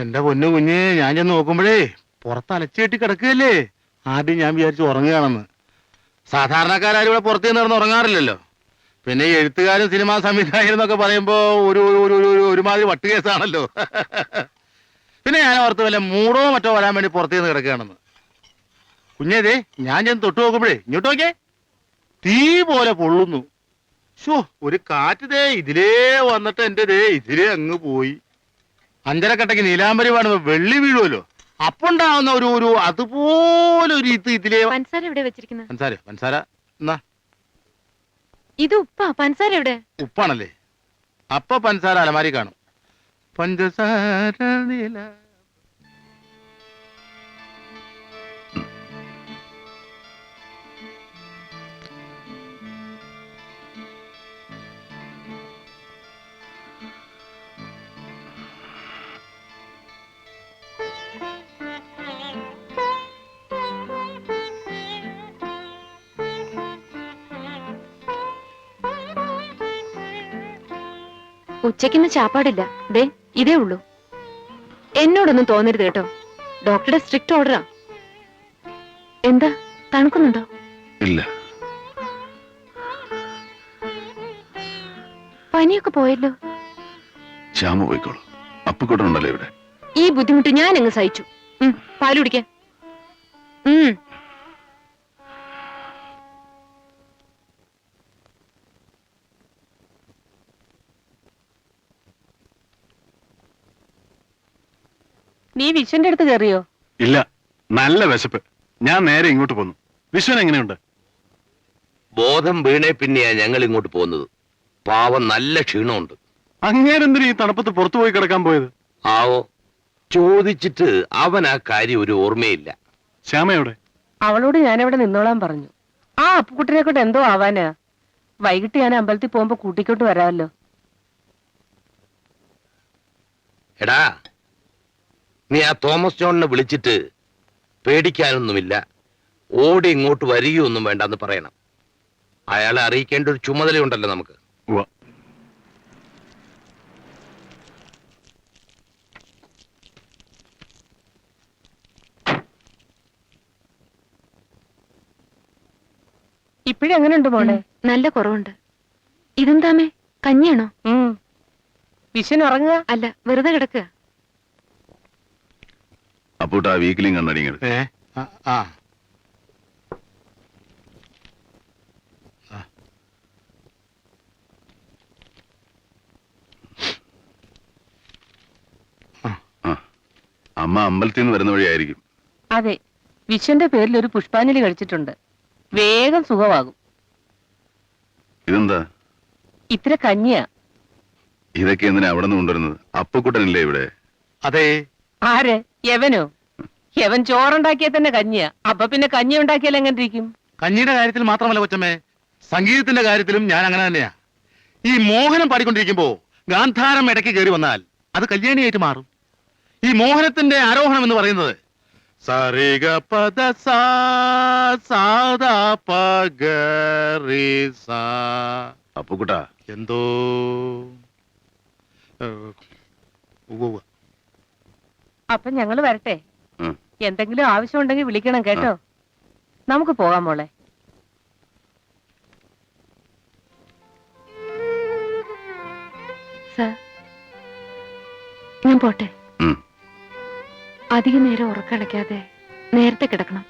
എന്റെ പൊന്നു കുഞ്ഞ് ഞാൻ ചെന്ന് നോക്കുമ്പോഴേ പുറത്ത് അലച്ചുകെട്ടി കിടക്കുകയല്ലേ? ആദ്യം ഞാൻ വിചാരിച്ചു ഉറങ്ങുകയാണെന്ന്. സാധാരണക്കാരും ഇവിടെ പുറത്തു നിന്ന് ഉറങ്ങാറില്ലല്ലോ. പിന്നെ എഴുത്തുകാരും സിനിമാ സംവിധായകരും എന്നൊക്കെ പറയുമ്പോ ഒരു ഒരു ഒരു ഒരു ഒരുമാതിരി വട്ടുകേസാണല്ലോ. പിന്നെ ഞാൻ ഓർത്ത് വല്ല മൂടോ മറ്റോ വരാൻ വേണ്ടി പുറത്തു നിന്ന് കിടക്കുകയാണെന്ന്. കുഞ്ഞേതേ ഞാൻ ചെന്ന് തൊട്ട് നോക്കുമ്പോഴേ ഇങ്ങോട്ട് നോക്കിയേ. തീ പോലെ പൊള്ളുന്നു. ഷോ ഒരു കാറ്റ് ദേ ഇതിലേ വന്നിട്ട് എന്റെ ദേ ഇതിലേ അങ്ങ് പോയി. അഞ്ചരക്കട്ടയ്ക്ക് നീലാംബരി വേണം വെള്ളി വീഴുമല്ലോ അപ്പുണ്ടാവുന്ന ഒരു ഒരു അതുപോലെ ഒരു ഇത് ഇതിലേ പൻസാര എവിടെ വെച്ചിരിക്കുന്നത് പൻസാര പൻസാര. എന്നാ? ഇത് ഉപ്പാ പൻസാര എവിടെ? ഉപ്പാണല്ലേ? അപ്പ പൻസാര അലമാരി കാണും. പഞ്ചസാര നീല ഉച്ചയ്ക്കിന്ന് ചാപ്പാടില്ല. ദേ ഇതേ ഉള്ളൂ. എന്നോടൊന്നും തോന്നരുത് കേട്ടോ. ഡോക്ടറുടെ സ്ട്രിക്റ്റ് ഓർഡറാ. എന്താ? തണുക്കുന്നുണ്ടോ? ഇല്ല. പനിയൊക്കെ പോയല്ലോ. ശ്യാമ പോയിക്കോളൂ. അപ്പുക്കുട്ടനുണ്ടല്ലോ ഇവിടെ. ഈ ബുദ്ധിമുട്ട് ഞാൻ അങ്ങ് സഹിച്ചു. പാലുടിക്കാൻ പാൽ കുടിക്കാൻ. നീ വിശ്വന്റെ അടുത്ത് കയറിയോ? ഇല്ല നല്ല വിശപ്പ്. ഞാൻ നേരെ ഇങ്ങോട്ട് പോന്നു. വിശ്വൻ എങ്ങനെയുണ്ട്? ബോധം വീണേ പിന്നെയാ ഞങ്ങൾ ഇങ്ങോട്ട് പോകുന്നത്. പാവം നല്ല ക്ഷീണമുണ്ട്. അങ്ങേരെന്തിന് ഈ തണുപ്പത്ത് പുറത്തു പോയി കിടക്കാൻ പോയത്? ആവോ ചോദിച്ചിട്ട് അവൻ ആ കാര്യം ഒരു ഓർമ്മയില്ല. ശ്യാമയോടെ? അവളോട് ഞാൻ അവിടെ നിന്നോളാൻ പറഞ്ഞു. ആ അപ്പുക്കുട്ടിനെ കൊണ്ട് എന്തോ ആവാനാ? വൈകിട്ട് ഞാൻ അമ്പലത്തിൽ പോകുമ്പോ കൂട്ടിക്കോട്ട് വരാമല്ലോ. എടാ നീ ആ തോമസ് ജോണിനെ വിളിച്ചിട്ട് പേടിക്കാനൊന്നുമില്ല. ഓടി ഇങ്ങോട്ട് വരികയൊന്നും വേണ്ടെന്ന് പറയണം. അയാളെ അറിയിക്കേണ്ട ഒരു ചുമതലയുണ്ടല്ലോ നമുക്ക്. ഇപ്പഴെങ്ങനെയുണ്ട് മോളെ? നല്ല കുറവുണ്ട്. ഇതെന്താമേ കഞ്ഞിയാണോ? ഉറങ്ങുക? അല്ല വെറുതെ കിടക്കുക. അപ്പൂട്ട് ആ വീക്കിലും കണ്ടടിങ്ങൾ ഏ? ആ, ആ. അമ്മ അമ്പലത്തിൽ നിന്ന് വരുന്ന വഴിയായിരിക്കും. അതെ. വിശ്വന്റെ പേരിൽ ഒരു പുഷ്പാഞ്ജലി കഴിച്ചിട്ടുണ്ട്. വേഗം സുഖമാകും. ഇതെന്താ? ഇത്ര കഞ്ഞിയാ. ഇതൊക്കെ എന്തിനാ അവിടെ നിന്ന് കൊണ്ടുവരുന്നത്? അപ്പക്കുട്ടനല്ലേ ഇവിടെ? അതെ. ആര്? യവനോ? യവൻ ചോറുണ്ടാക്കിയ തന്നെ കഞ്ഞിയാ അപ്പൊ പിന്നെ കഞ്ഞി ഉണ്ടാക്കിയാൽ എങ്ങനെ ഇരിക്കും കഞ്ഞിയുടെ കാര്യത്തിൽ മാത്രമല്ല കൊച്ചമ്മേ സംഗീതത്തിന്റെ കാര്യത്തിലും ഞാൻ അങ്ങനെ തന്നെയാ ഈ മോഹനം പാടിക്കൊണ്ടിരിക്കുമ്പോ ഗാന്ധാരം ഇടയ്ക്ക് കയറി വന്നാൽ അത് കല്യാണിയായിട്ട് മാറും ഈ മോഹനത്തിന്റെ ആരോഹണം എന്ന് പറയുന്നത് സരിഗ പദ സാ സാദാ പഗരി സാ. അപ്പുക്കുട്ട എന്തോ. അപ്പൊ ഞങ്ങൾ വരട്ടെ. എന്തെങ്കിലും ആവശ്യമുണ്ടെങ്കിൽ വിളിക്കണം കേട്ടോ. നമുക്ക് പോകാം മോളെ. സർ ഞാൻ പോട്ടെ. അധികം അധിക നേരം ഉറക്കളയ്ക്കാതെ നേരത്തെ കിടക്കണം.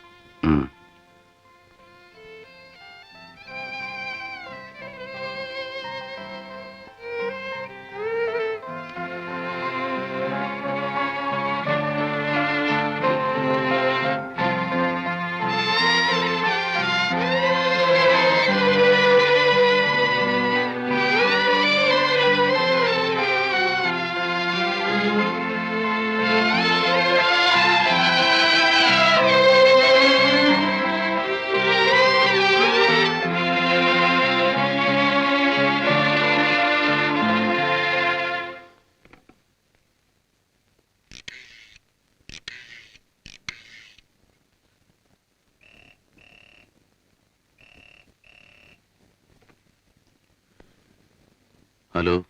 ഹലോ.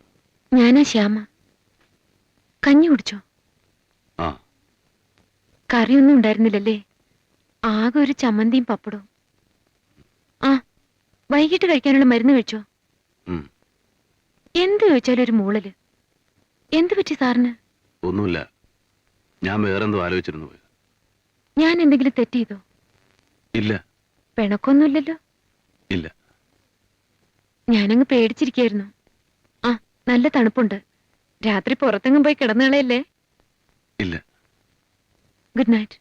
ഞാനാ ശ്യാമ. കഞ്ഞി കുടിച്ചോ? ആ. കറിയൊന്നും ഉണ്ടായിരുന്നില്ലല്ലേ? ആകെ ഒരു ചമ്മന്തിയും പപ്പടവും. ആ വൈകിട്ട് കഴിക്കാനുള്ള മരുന്ന് കഴിച്ചോ. എന്ത് ചോദിച്ചാലും ഒരു മൂളൽ? എന്ത് പറ്റി സാറിന്? ഒന്നുമില്ല. ഞാൻ വേറെന്തോ ആലോചിച്ചിരുന്നു ഞാൻ എന്തെങ്കിലും തെറ്റ് ചെയ്തോ? ഇല്ല. പിണക്കൊന്നുമില്ലല്ലോ? ഇല്ല. ഞാനങ്ങ് പേടിച്ചിരിക്കായിരുന്നു. നല്ല തണുപ്പുണ്ട്. രാത്രി പുറത്തെങ്ങും പോയി കിടന്നുകളയല്ലേ ഇല്ല. ഗുഡ് നൈറ്റ്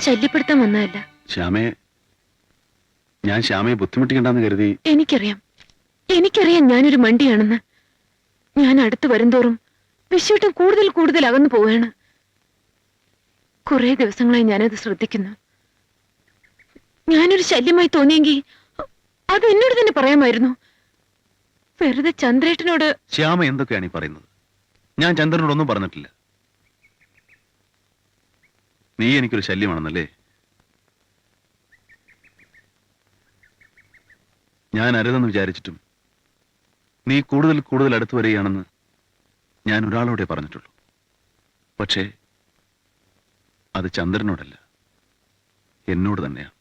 ശല്യപ്പെടുത്താൻ വന്നതല്ല. ശ്യാമയെ ഞാൻ ശ്യാമയെ ബുദ്ധിമുട്ടിക്കണ്ടെന്ന് കരുതി എനിക്കറിയാം. എനിക്കറിയാം ഞാനൊരു മണ്ടിയാണെന്ന്. ഞാൻ അടുത്ത് വരുംതോറും വിശ്വട്ടം കൂടുതൽ കൂടുതൽ അകന്നു പോവുകയാണ്. കുറെ ദിവസങ്ങളായി ഞാനത് ശ്രദ്ധിക്കുന്നു. ഞാനൊരു ശല്യമായി തോന്നിയെങ്കിൽ അത് എന്നോട് തന്നെ പറയാമായിരുന്നു. വെറുതെ ചന്ദ്രേട്ടനോട് ശ്യാമ എന്തൊക്കെയാണ് ഈ പറയുന്നത്? ഞാൻ ചന്ദ്രനോടൊന്നും പറഞ്ഞിട്ടില്ല. നീ എനിക്കൊരു ശല്യമാണെന്നല്ലേ? ഞാൻ അരുതെന്ന് വിചാരിച്ചിട്ടും നീ കൂടുതൽ കൂടുതൽ അടുത്തു വരികയാണെന്ന് ഞാൻ ഒരാളോടെ പറഞ്ഞിട്ടുള്ളൂ. പക്ഷേ അത് ചന്ദ്രനോടല്ല. എന്നോട് തന്നെയാണ്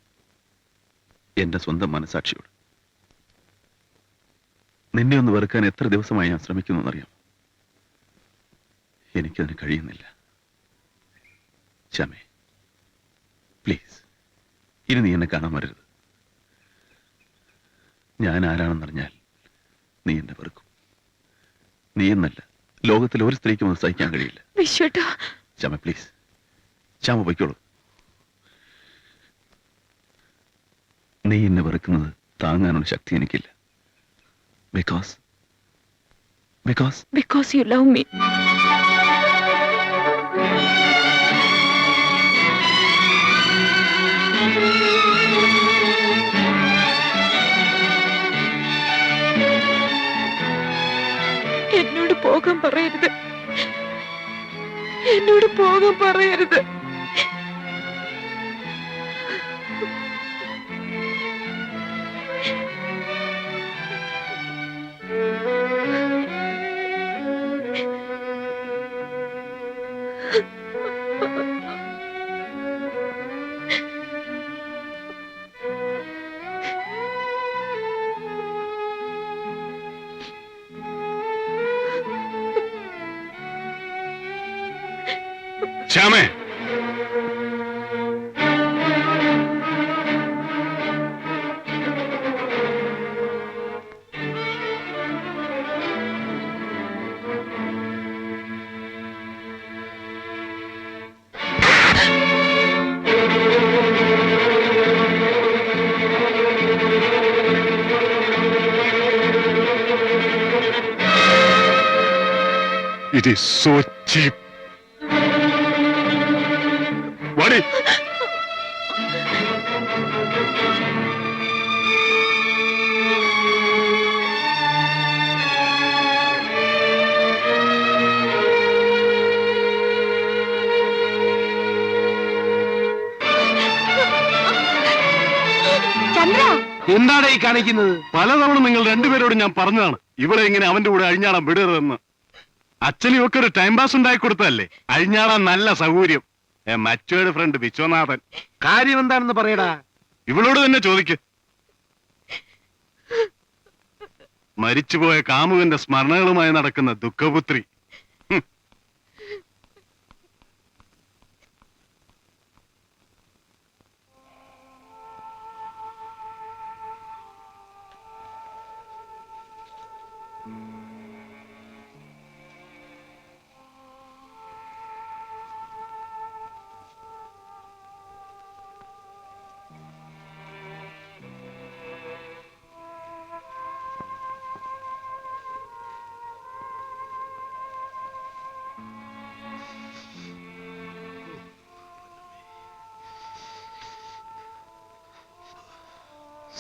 എന്റെ സ്വന്തം മനസാക്ഷിയോട് നിന്നെ ഒന്ന് വെറുക്കാൻ എത്ര ദിവസമായി ഞാൻ ശ്രമിക്കുന്നു എന്നറിയാം എനിക്കതിന് കഴിയുന്നില്ല. ശ്യാമേ പ്ലീസ്. ഇനി നീ എന്നെ കാണാൻ വരരുത്. ഞാൻ ആരാണെന്നറിഞ്ഞാൽ നീ എന്നെ വെറുക്കും. നീ എന്നല്ല ലോകത്തിൽ ഒരു സ്ത്രീക്കും അത് സഹിക്കാൻ കഴിയില്ല. വിശ്വട്ട. ശ്യാമ പ്ലീസ്. ശ്യാമ പൊയ്ക്കോളൂ. നീ എന്നെ വെറുക്കുന്നത് താങ്ങാനുള്ള ശക്തി എനിക്കില്ല. Because because because you love me പോകാൻ പറയരുത്. എന്നോട് പോകാൻ പറയരുത്. ശ്യാമേ It is so cheap. എന്താണ് ഈ കാണിക്കുന്നത്? പലതവണ നിങ്ങൾ രണ്ടുപേരോട് ഞാൻ പറഞ്ഞതാണ്. ഇവിടെ ഇങ്ങനെ അവന്റെ കൂടെ അഴിഞ്ഞാടാൻ വിടരുതെന്ന്. അച്ഛനും ഇവക്ക് ഒരു ടൈം പാസ് ഉണ്ടാക്കി കൊടുത്തതല്ലേ? അഴിഞ്ഞാടാൻ നല്ല സൗകര്യം. എ മറ്റൊരു ഫ്രണ്ട് വിശ്വനാഥൻ. കാര്യം എന്താണെന്ന് പറയടാ. ഇവളോട് തന്നെ ചോദിക്ക്. മരിച്ചുപോയ കാമുകന്റെ സ്മരണകളുമായി നടക്കുന്ന ദുഃഖപുത്രി.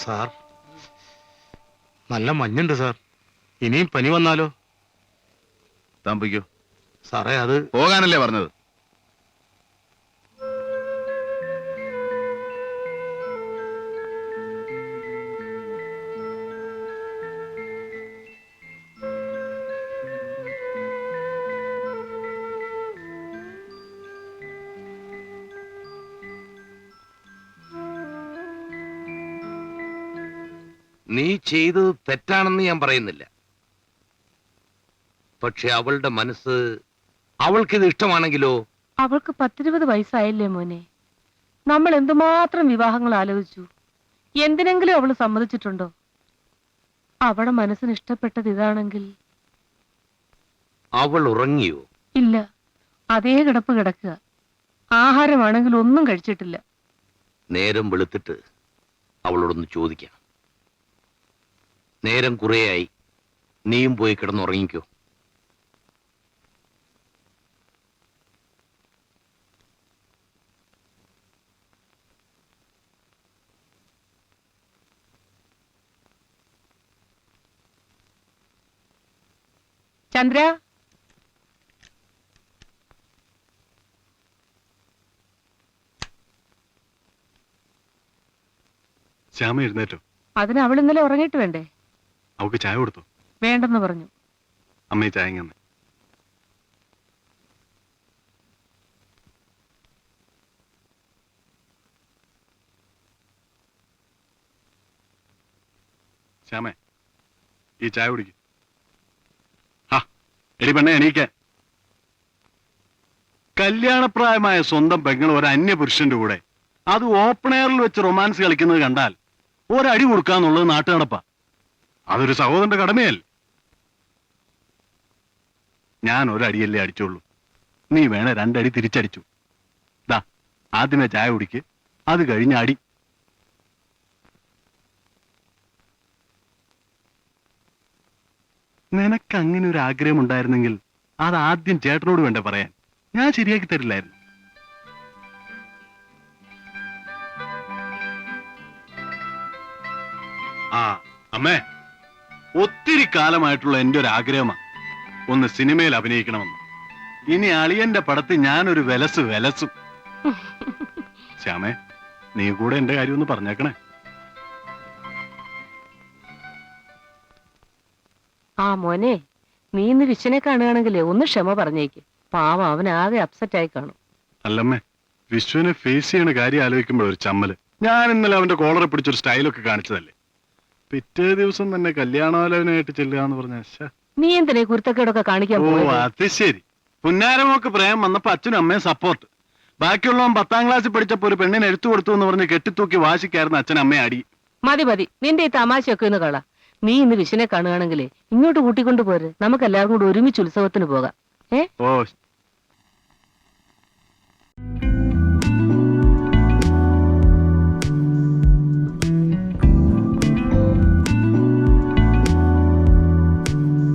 സാർ. നല്ല മഞ്ഞുണ്ട് സാർ. ഇനിയും പനി വന്നാലോ? താമ്പിക്കോ. സാറേ അത് പോകാനല്ലേ പറഞ്ഞത്? നീ ചെയ്തത് തെറ്റാണെന്ന് ഞാൻ പറയുന്നില്ല. പക്ഷെ അവളുടെ മനസ്സ് അവൾക്കിത് ഇഷ്ടമാണെങ്കിലോ? അവൾക്ക് പത്തിരുപത് വയസ്സായില്ലേ മോനെ? നമ്മൾ എന്തുമാത്രം വിവാഹങ്ങൾ ആലോചിച്ചു? എന്തിനെങ്കിലും അവൾ സമ്മതിച്ചിട്ടുണ്ടോ? അവളുടെ മനസ്സിന് ഇഷ്ടപ്പെട്ടത് ഇതാണെങ്കിൽ? അവൾ ഉറങ്ങിയോ? ഇല്ല. അതേ കിടപ്പ് കിടക്കുക. ആഹാരമാണെങ്കിൽ ഒന്നും കഴിച്ചിട്ടില്ല. നേരം വെളുത്തിട്ട് അവളോടൊന്ന് ചോദിക്കാം നേരം കുറേയായി. നീയും പോയി കിടന്നുറങ്ങിക്കോ ചന്ദ്ര? ശ്യാമ എഴുന്നേറ്റോ. അതിന് അവൾ ഇന്നലെ ഉറങ്ങിയിട്ട് വേണ്ടേ? അവക്ക് ചായ കൊടുത്തു? വേണ്ടെന്ന് പറഞ്ഞു. അമ്മയെ ചായ ഇങ്ങനെ ശ്യാമേ ഈ ചായ കുടിക്കും. ആ എടി പെണ്ണെ എണീക്കാൻ കല്യാണപ്രായമായ സ്വന്തം പെങ്ങൾ ഒരു അന്യ പുരുഷന്റെ കൂടെ അത് ഓപ്പൺ എയറിൽ വെച്ച് റൊമാൻസ് കളിക്കുന്നത് കണ്ടാൽ ഒരടി കൊടുക്കാന്നുള്ളത് നാട്ടു നടപ്പാ അതൊരു സഹോദരന്റെ കടമയല്ലേ. ഞാൻ ഒരടിയല്ലേ അടിച്ചോളൂ നീ വേണേ രണ്ടടി തിരിച്ചടിച്ചു. ദാ ആദ്യമേ ചായ കുടിക്ക്. അത് കഴിഞ്ഞ അടി. നിനക്ക് അങ്ങനെ ഒരു ആഗ്രഹം ഉണ്ടായിരുന്നെങ്കിൽ അത് ആദ്യം ചേട്ടനോട് വേണ്ട പറയാൻ. ഞാൻ ശരിയാക്കി തരില്ലായിരുന്നു. ആ അമ്മേ. ഒത്തിരി കാലമായിട്ടുള്ള എന്റെ ഒരു ആഗ്രഹമാണ് ഒന്ന് സിനിമയിൽ അഭിനയിക്കണമെന്ന്. ഇനി അളിയന്റെ പടത്തിൽ ഞാനൊരു വിലസ് വിലസും. ശ്യാമേ നീ കൂടെ എന്റെ കാര്യം ഒന്ന് പറഞ്ഞേക്കണേ. ആ മോനെ നീ ഇന്ന് വിശ്വനെ കാണുകയാണെങ്കിലേ ഒന്ന് ക്ഷമ പറഞ്ഞേക്ക്. പാവം അവൻ ആകെ അപ്സെറ്റ് ആയി കാണും. അല്ലമ്മേ വിശ്വനെ ഫേസ് ചെയ്യണ കാര്യം ആലോചിക്കുമ്പോൾ ഒരു ചമ്മൽ. ഞാൻ ഇന്നലെ അവന്റെ കോളറെ പിടിച്ചൊരു സ്റ്റൈലൊക്കെ കാണിച്ചതല്ലേ? പിറ്റേ ദിവസം തന്നെ കല്യാണാലോചനയായിട്ട് ചെല്ലുക എന്ന് പറഞ്ഞ നീ എന്തിനെ കുർത്തക്കേടൊക്കെ കാണിക്കാൻ ഓ അത് ശരി. പുന്നാരമൊക്കെ പ്രേം വന്നപ്പോ അച്ഛനും അമ്മയും സപ്പോർട്ട് ബാക്കിയുള്ളവൻ പത്താം ക്ലാസ്സിൽ പഠിച്ചപ്പോ ഒരു പെണ്ണിനെ എടുത്തു കൊടുത്തു എന്ന് പറഞ്ഞ് കെട്ടിത്തൂക്കി വാശിക്കായിരുന്നു അച്ഛൻ അമ്മ അടി. മതി മതി. നിന്റെ ഈ തമാശയൊക്കെ ഒന്ന് കള. നീ ഇന്ന് വിഷനെ കാണുകയാണെങ്കിലേ ഇങ്ങോട്ട് കൂട്ടിക്കൊണ്ട് പോരെ. നമുക്ക് എല്ലാവരും കൂടെ ഒരുമിച്ച് ഉത്സവത്തിന് പോകാം. ഏ? ഓ